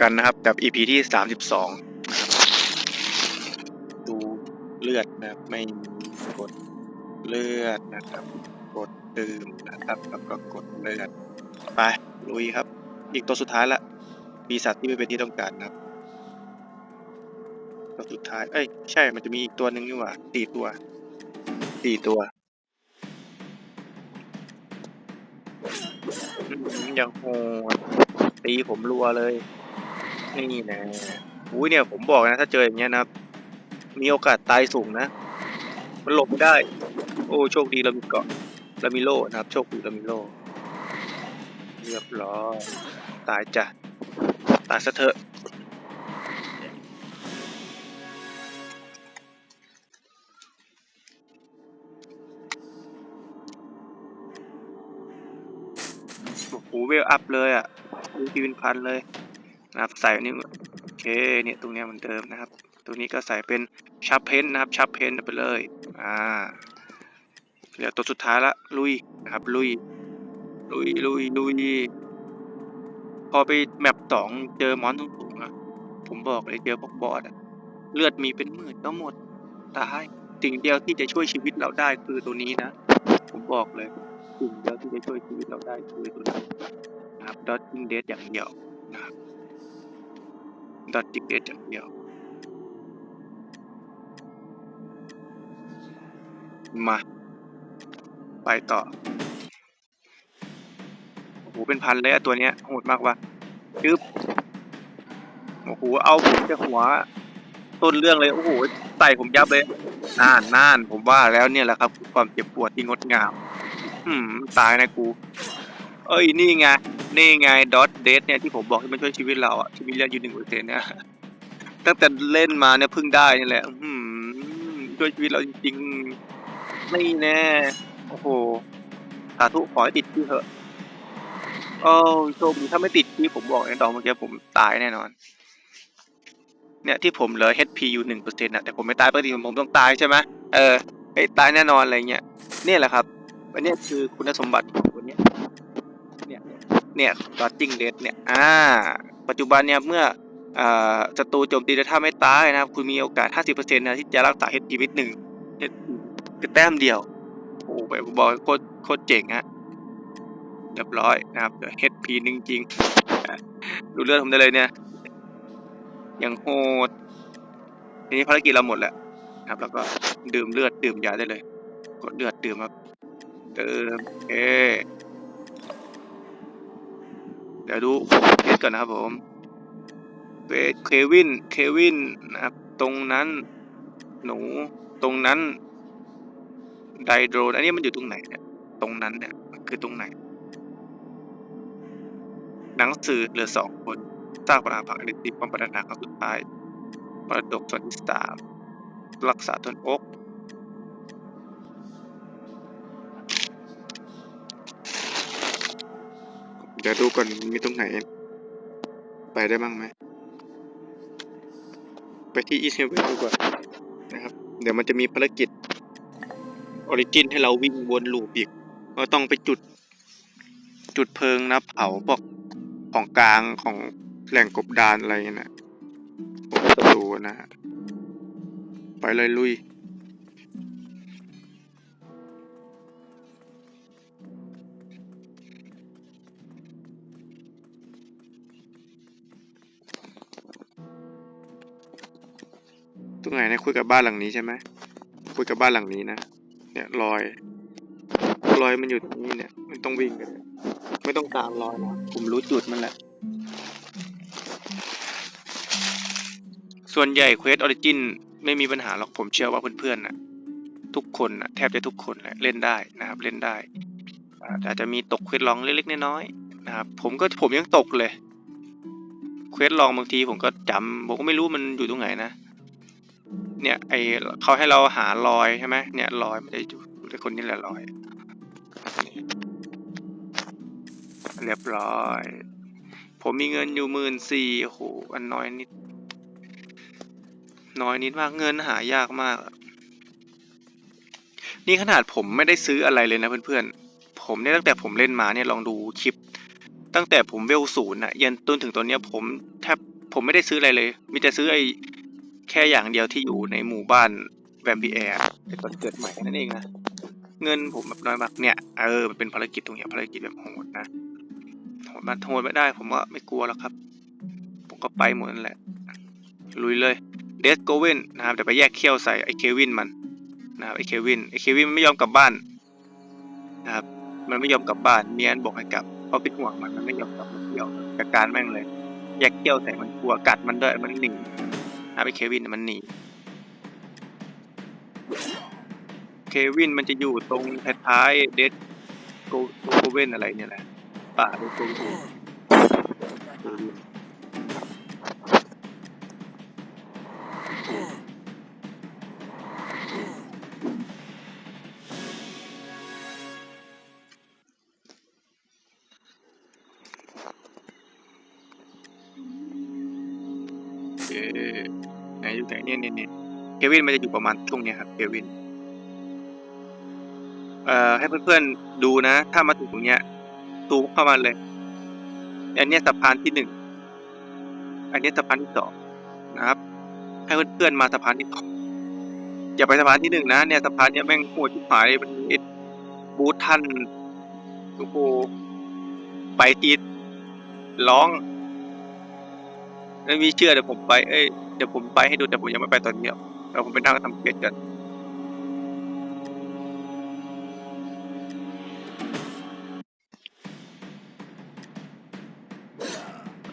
กันนะครับกับ EP ที่32นะครับดูเลือดนะครับไม่มีกดเลือดนะครับ กดดื่มนะครับแล้วก็กดเลือดไปลุยครับ อีกตัวสุดท้ายละปีศาจที่ไม่เป็นที่ต้องการนะครับตัวสุดท้ายเอ้ยใช่มันจะมีอีกตัวหนึ่งนี่หว่าสี่ตัวสี่ตัวยังโหด ตีผมรัวเลย นี่นะอุ้ยเนี่ยผมบอกนะ ถ้าเจออย่างเงี้ยนะ มีโอกาสตายสูงนะ มันหลบไม่ได้ โอ้โชคดีเรามีเกาะเรามีโล่นะครับ โชคดีเรามีโล่เรียบร้อยตายจ้ะตายซะเถอะโอ้โหเวลอัพเลยอะ ทีเป็นพันเลยนะครับใส่อันนี้โอเคเนี่ยตรงเนี้ยเหมือนเดิมนะครับ ตัวนี้ก็ใส่เป็นชับเพนนะครับชับเพนไปเลยอ่าเหลือตัวสุดท้ายละลุยนะครับลุยลุยลุยลุยพอไปแมปสองเจอมอนสูงๆอะผมบอกเลยเจอพวกบอสอะเลือดมีเป็นหมื่นก็หมดตายสิ่งเดียวที่จะช่วยชีวิตเราได้คือตัวนี้นะ ผมบอกเลยสิ่งเดียวที่จะช่วยชีวิตเราได้คือตัวนี้ นะครับดอทจิงเดสอย่างเดียวนะครับดอทจิงเดสอย่างเดียว มา ไปต่อ โอ้โห เป็นพันเลยอะตัวเนี้ยโหดมากว่ะจึ๊บโอ้โห เอาผมจะหัวต้นเรื่องเลย โอ้โห ใส่ผมยับเลย น่านน่าน ผมว่าแล้วเนี่ยแหละครับคือความเจ็บปวดที่งดงาม อืม ตายนะกู เอ้ยนี่ไงนี่ไงดอทเดทเนี่ยที่ผมบอกให้มันช่วยชีวิตเราอะที่มีเลือดอยู่หนึ่งเปอร์เซ็นต์เนี่ยตั้งแต่เล่นมาเนี่ยเพิ่งได้นี่แหละอืมช่วยชีวิตเราจริงๆไม่แน่โอ้โหสาธุขอให้ติดที่เถอะโอ้โชคดีถ้าไม่ติดที่ผมบอกในดอกเมื่อกี้ผมตายแน่นอน เนี่ยที่ผมเหลือ HP อยู่หนึ่งเปอร์เซ็นต์อะแต่ผมไม่ตายปกติผมต้องตายใช่ไหมเออไอ้ตายแน่นอนอะไรเงี้ยเนี่ยแหละครับอันนี้คือคุณสมบัติของคนเนี้ย เนี่ยเนี่ยดอทจิ้งเดดเนี่ยอ่าปัจจุบันเนี่ยเมื่ออ่าศัตรูโจมตีแล้วถ้าไม่ตายนะครับ คุณมีโอกาส 50%นะที่จะรักษา HP วิตหนึ่ง HP คือแต้มเดียวโอ้โหแบบบอกเลยโคตรโคตรเจ๋งฮะเรียบร้อยนะครับเหลือ HP หนึ่งจริงดูเลือดผมได้เลยเนี่ยอย่างโหดทีนี้ภารกิจเราหมดแล้วนะครับ แล้วก็ดื่มเลือดดื่มยาได้เลย กดเลือดดื่มครับดื่มโอ ดี๋ยวดูเทสก่อนนะครับผมเวทเควินเควินนะครับ ตรงนั้น หนู ตรงนั้น ไดโดรนอันนี้มันอยู่ตรงไหนเนี่ย ตรงนั้นเนี่ยมันคือตรงไหน หนังสือเหลือสองคนสร้างปัญหาผักอนิติความปรารถนาครั้งสุดท้ายมรดกส่วนที่สามรักษาต้นอก เดี๋ยวดูก่อนมีตรงไหน ไปได้บ้างไหม ไปที่อีเซเว่นดูก่อนนะครับ เดี๋ยวมันจะมีภารกิจออริจินให้เราวิ่งวนลูปอีก ก็ต้องไปจุด จุดเพลิงนะเผาพวกของกลางของแหล่งกบดานอะไรเงี้ยนะผมก็ต้องดูนะฮะไปเลยลุย ตรงไหนเนี่ยคุยกับบ้านหลังนี้ใช่ไหมคุยกับบ้านหลังนี้นะเนี่ยรอย รอยมันอยู่ตรงนี้เนี่ยมันต้องวิ่งกันไม่ต้องตามรอยนะผมรู้จุดมันแหละส่วนใหญ่เควสออริจินไม่มีปัญหาหรอกผมเชื่อว่าเพื่อนๆนะทุกคนนะแทบจะทุกคนแหละเล่นได้นะครับ เล่นได้อาแต่อาจจะมีตกเควสลองเล็กๆน้อยๆนะครับ ผมก็ผมยังตกเลยเควสลองบางทีผมก็จำผมก็ไม่รู้มันอยู่ตรงไหนนะ เนี่ยไอเขาให้เราหารอยใช่ไหมเนี่ยรอยมันจะอยู่ในคนนี้แหละรอย เรียบร้อย ผมมีเงินอยู่หมื่นสี่โอ้โหอันน้อยนิด น้อยนิดมากเงินหายากมาก นี่ขนาดผมไม่ได้ซื้ออะไรเลยนะเพื่อนๆ ผมเนี่ยตั้งแต่ผมเล่นมาเนี่ยลองดูคลิป ตั้งแต่ผมเวลศูนย์อะยันต้นถึงตอนเนี้ยผมแทบผมไม่ได้ซื้ออะไรเลย มีแต่ซื้อไอ แค่อย่างเดียวที่อยู่ในหมู่บ้านแวมพีแอร์ไอ้ตอนเกิดใหม่นั่นเองนะเงินผมแบบน้อยมากเนี่ยเออมันเป็นภารกิจตรงเนี้ยภารกิจแบบโหดนะโหดมันโหดไม่ได้ ผมว่าไม่กลัวแล้วครับ ผมก็ไปหมดนั่นแหละ ลุยเลยเดสโกเวนนะครับเดี๋ยวไปแยกเขี้ยวใส่ไอ้เควินมันนะครับไอ้เควินไอ้เควินมันไม่ยอมกลับบ้านนะครับมันไม่ยอมกลับบ้านเมียนบอกให้กลับเพราะเป็นห่วงมันมันไม่ยอมกลับมันเที่ยวจัดการแม่งเลย แยกเขี้ยวใส่มันกลัวกัดมันด้วยมันหนีับไอ้เควินมันหนีเควินมันจะอยู่ตรงท้ายเดสโกโกเวนอะไรเนี่ยแหละป่าเดสโกเวนเควินเอ อไหนอยู่ไหนเนี่ยเนี่ยเนี่ยเควินมันจะอยู่ประมาณช่วงเนี้ยครับเควินเอ่อให้เพื่อนๆดูนะ ถ้ามาถึงตรงเนี้ยซูเข้ามาเลยอันนี้สะพานที่หนึ่งอันนี้สะพานที่สองนะครับ ให้เพื่อนๆมาสะพานที่สองอย่าไปสะพานที่หนึ่งนะเนี่ยสะพานเนี้ยแม่งโหดชิบหายมันมีบูธท่านโอ้โหไปตีร้องไม่มีเชื่อเดี๋ยวผมไป เอ้ย ดี๋ยวผมไปให้ดูแต่ผมยังไม่ไปตอนนี้หรอกเดี๋ยวผมไปนั่งทำเกียรกัน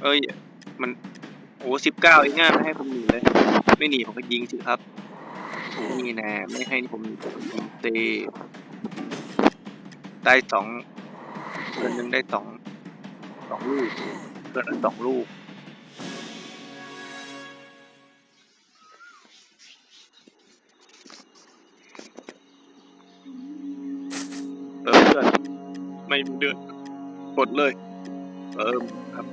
เอ้ย มันโอ้สิบเก้าเองง่ายไม่ให้ผมหนีเลย ไม่หนีผมก็ยิงสิครับนี่แน่ไม่ให้ผมยิงเตได้สองเกินหนึ่งได้สองสองลูกเกินสองลูก ไม่เดือดกดเลย เออครับ